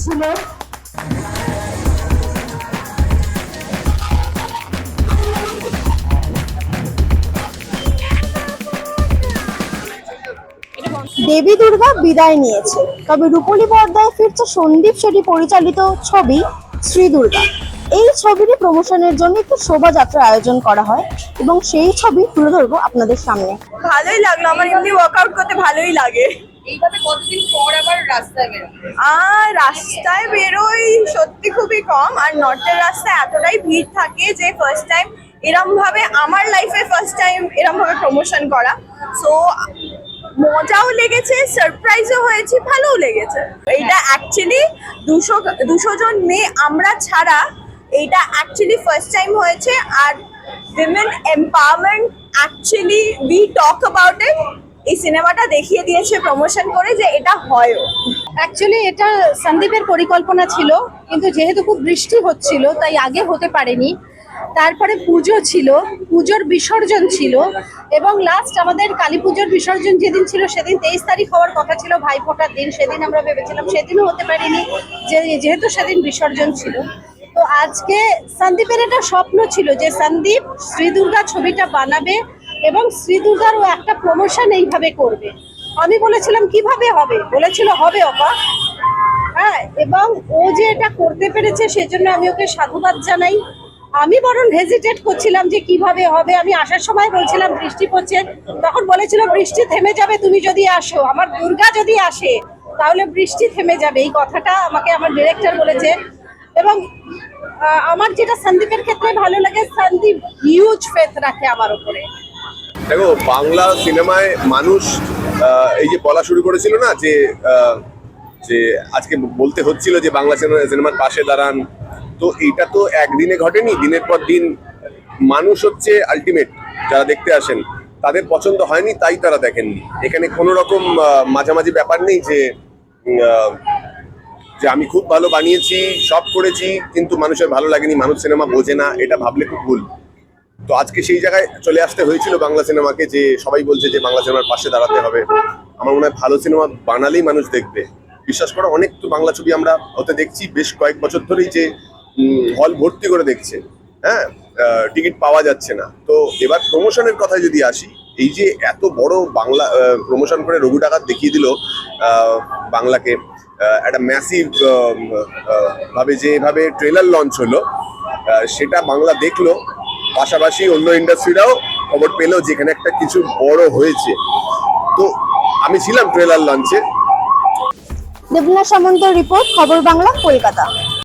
ছিল। দেবী দুর্গা বিদায় নিয়েছে। তবে রূপলী পর্দায় ফিরছে সন্দীপ শেঠি পরিচালিত ছবি শ্রী দুর্গা। এই ছবিটি প্রমোশনের জন্য একটি শোভাযাত্রার আয়োজন করা হয় এবং সেই ছবি তুলে ধরবো আপনাদের সামনে। ভালোই লাগল। আমার এমনি ওয়ার্কআউট করতে ভালোই লাগে। এইভাবে কতদিন পর আবার রাস্তায় বেরো আর রাস্তায় বেরোই সত্যি খুবই কম, আর নর্থের রাস্তায় এতটাই ভিড় থাকে যে ফার্স্ট টাইম এরম ভাবে আমার লাইফে ফার্স্ট টাইম এরম ভাবে প্রমোশন করা। সো মজাও লেগেছে সারপ্রাইজও হয়েছে, ভালোও লেগেছে। এইটা অ্যাকচুয়ালি দুশো দুশো জন মেয়ে আমরা ছাড়া এইটা অ্যাকচুয়ালি ফার্স্ট টাইম হয়েছে, আর women empowerment actually we talk about it এই সিনেমাটা দেখিয়ে দিয়েছে প্রমোশন করে যে এটা হয়ও। অ্যাকচুয়ালি এটা সন্দীপের পরিকল্পনা ছিল, কিন্তু যেহেতু খুব বৃষ্টি হচ্ছিল, তাই আগে হতে পারেনি। তারপরে পুজো ছিল, পুজোর বিসর্জন ছিল, এবং লাস্ট আমাদের কালী পুজোর বিসর্জন যেদিন ছিল, সেদিন তেইশ তারিখ হওয়ার কথা ছিল, ভাইফোঁটার দিন। সেদিন আমরা ভেবেছিলাম সেদিনও হতে পারিনি, যে যেহেতু সেদিন বিসর্জন ছিল। তো আজকে সন্দীপের একটা স্বপ্ন ছিল যে সন্দীপ শ্রী দুর্গা ছবিটা বানাবে এবং শ্রী দুর্গারও একটা প্রমোশন এইভাবে করবে। আমি বলেছিলাম, কীভাবে হবে? বলেছিল, হবে অপা। হ্যাঁ এবং ও যে এটা করতে পেরেছে সেজন্য আমি ওকে সাধুবাদ জানাই। আমি বরং হেজিটেট করছিলাম যে কীভাবে হবে। আমি আসার সময় বলছিলাম, বৃষ্টি পড়ছে। তখন বলেছিল, বৃষ্টি থেমে যাবে, তুমি যদি আসো। আমার দুর্গা যদি আসে, তাহলে বৃষ্টি থেমে যাবে। এই কথাটা আমাকে আমার ডিরেক্টর বলেছে। এবং আমার যেটা সন্দীপের ক্ষেত্রে ভালো লাগে, সন্দীপ হিউজ ফেথ রাখে আমার উপরে। দেখো, বাংলা সিনেমায় মানুষ এই যে বলা শুরু করেছিল না যে যে আজকে বলতে হচ্ছিল যে বাংলা সিনেমা, সিনেমার পাশে দাঁড়ান, তো এইটা তো একদিনে ঘটেনি, দিনের পর দিন মানুষ হচ্ছে আলটিমেট যারা দেখতে আসেন, তাদের পছন্দ হয়নি, তাই তারা দেখেননি। এখানে কোনো রকম মাঝামাঝি ব্যাপার নেই যে যে আমি খুব ভালো বানিয়েছি, সব করেছি, কিন্তু মানুষের ভালো লাগেনি, মানুষ সিনেমা বোঝে না, এটা ভাবলে খুব ভুল। তো আজকে সেই জায়গায় চলে আসতে হয়েছিল বাংলা সিনেমাকে, যে সবাই বলছে যে বাংলা সিনেমার পাশে দাঁড়াতে হবে। আমার মনে হয় ভালো সিনেমা বানালেই মানুষ দেখবে। বিশ্বাস করো, অনেক তো বাংলা ছবি আমরা হতে দেখছি বেশ কয়েক বছর ধরেই যে হল ভর্তি করে দেখছে। হ্যাঁ টিকিট পাওয়া যাচ্ছে না। তো এবার প্রমোশনের কথায় যদি আসি, এই যে এত বড় বাংলা প্রমোশন করে রঘু ডাকাত দেখিয়ে দিল বাংলাকে একটা ম্যাসিভ ভাবে যেভাবে ট্রেলার লঞ্চ হলো সেটা বাংলা দেখল পাশাপাশি অন্য ইন্ডাস্ট্রিরাও খবর পেলেও যেখানে একটা কিছু বড় হয়েছে। তো আমি ছিলাম ট্রেলার লঞ্চে দেবনা সামন্ত রিপোর্ট খবর বাংলা, কলকাতা।